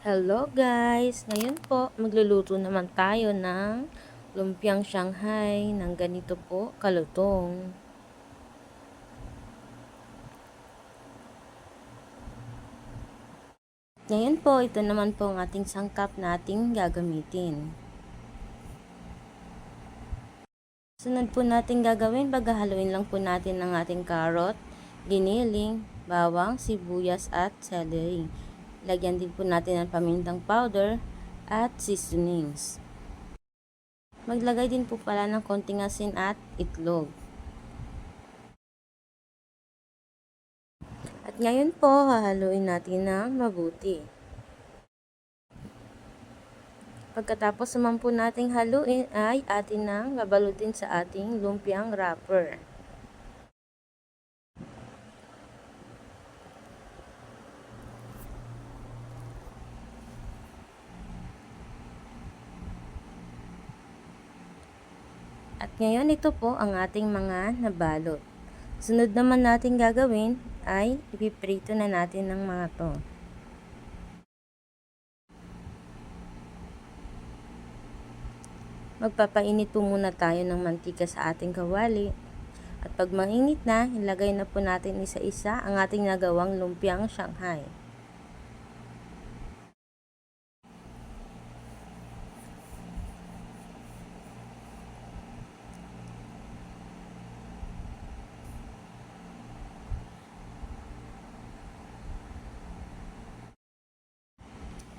Hello guys! Ngayon po, magluluto naman tayo ng lumpiang Shanghai ng ganito po, kalutong. Ngayon po, ito naman po ang ating sangkap na ating gagamitin. Sunod po natin gagawin, paghahaluin lang po natin ang ating carrot, giniling, bawang, sibuyas at celery. Lagyan din po natin ng pamintang powder at seasonings. Maglagay din po pala ng konting asin at itlog. At ngayon po, hahaluin natin ng mabuti. Pagkatapos naman po nating haluin ay atin nang babalutin sa ating lumpiang wrapper. At ngayon ito po ang ating mga nabalot. Sunod naman natin gagawin ay ipiprito na natin ng mga to. Magpapainit po muna tayo ng mantika sa ating kawali. At pag mainit na, ilagay na po natin isa-isa ang ating nagawang lumpiang Shanghai.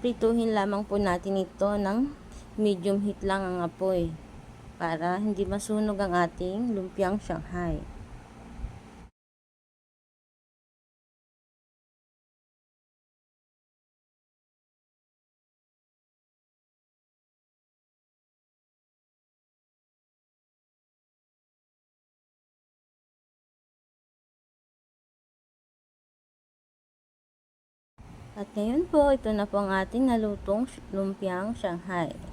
Prituhin lamang po natin ito ng medium heat lang ang apoy para hindi masunog ang ating lumpiang Shanghai. At ngayon po, ito na po ang ating nalutong lumpiang Shanghai.